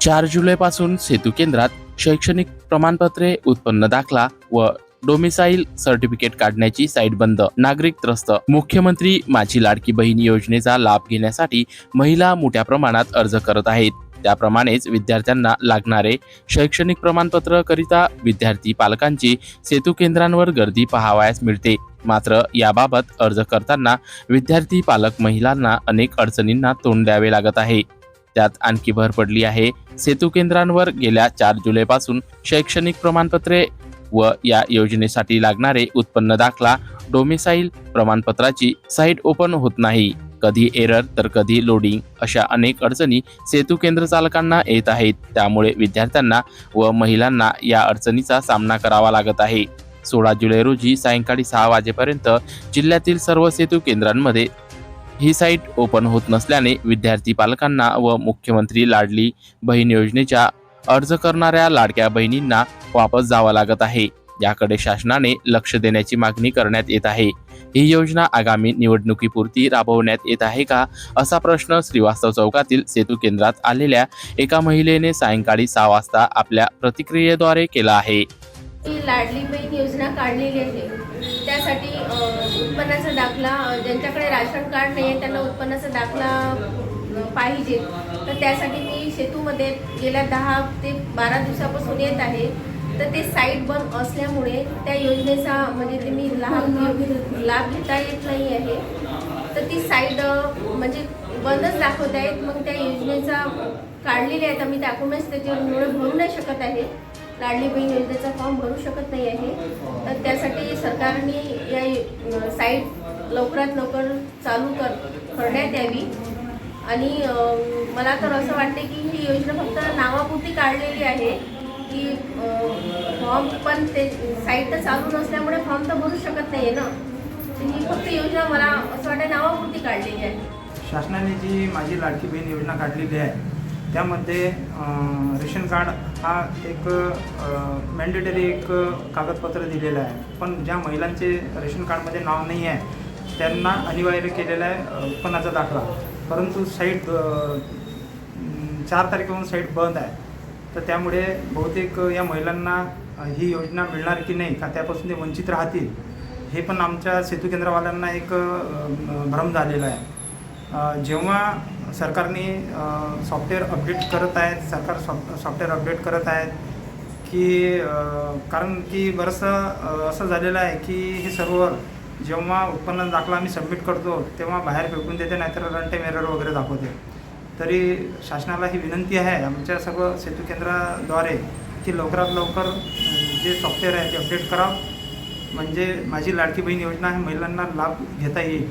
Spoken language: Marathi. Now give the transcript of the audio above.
चार जुलैपासून सेतू केंद्रात शैक्षणिक प्रमाणपत्रे उत्पन्न दाखला व डोमिसाईल सर्टिफिकेट काढण्याची साईट बंद. नागरिक त्रस्त. मुख्यमंत्री माझी लाडकी बहीण योजनेचा लाभ घेण्यासाठी महिला मोठ्या प्रमाणात अर्ज करत आहेत. त्याप्रमाणेच विद्यार्थ्यांना लागणारे शैक्षणिक प्रमाणपत्र करिता विद्यार्थी पालकांची सेतू केंद्रांवर गर्दी पाहावयास मिळते. मात्र याबाबत अर्ज करताना विद्यार्थी पालक महिलांना अनेक अडचणींना तोंड द्यावे लागत आहे. त्यात आणखी भर पडली आहे. सेतू केंद्रांवर गेल्या चार जुलैपासून शैक्षणिक प्रमाणपत्रे व या योजनेसाठी लागणारे उत्पन्न दाखला डोमिसाईल प्रमाणपत्राची साईट ओपन होत नाही. कधी एरर तर कधी लोडिंग अशा अनेक अडचणी सेतू केंद्र चालकांना येत आहेत. त्यामुळे विद्यार्थ्यांना व महिलांना या अडचणीचा सामना करावा लागत आहे. सोळा जुलै रोजी सायंकाळी सहा वाजेपर्यंत जिल्ह्यातील सर्व सेतू केंद्रांमध्ये ही साईट ओपन होत नसल्याने विद्यार्थी पालकांना व मुख्यमंत्री लाडली बहीण योजनेच्या अर्ज करणाऱ्या लाडक्या बहिणींना वापस जावं लागत आहे. याकडे शासनाने लक्ष देण्याची मागणी करण्यात येत आहे. ही योजना आगामी निवडणुकीपुरती राबवण्यात येत आहे का असा प्रश्न श्रीवास्तव चौकातील सेतू केंद्रात आलेल्या एका महिलेने सायंकाळी सहा वाजता आपल्या प्रतिक्रियेद्वारे केला आहे. लाडली बहीण योजना काढलेली आहे. त्यासाठी उत्पन्नाचा दाखला ज्यांच्याकडे राशन कार्ड नाही आहे त्यांना उत्पन्नाचा दाखला पाहिजे. तर त्यासाठी मी सेतूमध्ये गेल्या दहा ते बारा दिवसापासून येत आहे. तर ते साईट बंद असल्यामुळे त्या योजनेचा म्हणजे ते मी लाभ लाभ घेता येत नाही आहे. तर ती साईट म्हणजे बंदच दाखवत आहेत मग त्या योजनेचा काढलेली आहे तर मी डॉक्युमेंट्स त्याच्यामुळे भरू नाही शकत आहे. लाडली बहीण योजनेचा फॉर्म भरू शकत नाही आहे. तर त्यासाठी सरकारने या साईट लवकरात लवकर चालू कर करण्यात यावी. आणि मला तर असं वाटते की ही योजना फक्त नावापुरती काढलेली आहे की फॉर्म पण ते साईट तर चालू नसल्यामुळे फॉर्म तर भरू शकत नाही आहे ना ही फक्त योजना मला असं वाटतं नावापुरती काढलेली आहे. शासनाने जी माझी लाडकी बहीण योजना काढलेली आहे त्यामध्ये रेशन कार्ड हा एक मॅन्डेटरी एक कागदपत्र दिलेलं आहे. पण ज्या महिलांचे रेशन कार्डमध्ये नाव नाही आहे त्यांना अनिवार्य केलेलं आहे उत्पन्नाचा दाखला. परंतु साईट चार तारखेहून साईट बंद आहे. तर त्यामुळे बहुतेक या महिलांना ही योजना मिळणार की नाही का त्यापासून ते वंचित राहतील हे पण आमच्या सेतू केंद्रवाल्यांना एक भ्रम झालेला आहे. जेव्हा सरकारने सॉफ्टवेअर अपडेट करत आहेत. सरकार सॉफ्ट सॉफ्टवेअर अपडेट करत आहेत की कारण की बरंचसं असं झालेलं आहे की हे सर्व जेव्हा उत्पन्न दाखला आम्ही सबमिट करतो तेव्हा बाहेर फेकून देते नाहीतर रन टाईम एरर वगैरे दाखवते. तरी शासनाला ही विनंती आहे आमच्या सर्व सेतू केंद्राद्वारे की लवकरात लवकर जे सॉफ्टवेअर आहे ते अपडेट करावं. म्हणजे माझी लाडकी बहीण योजना हे महिलांना लाभ घेता येईल.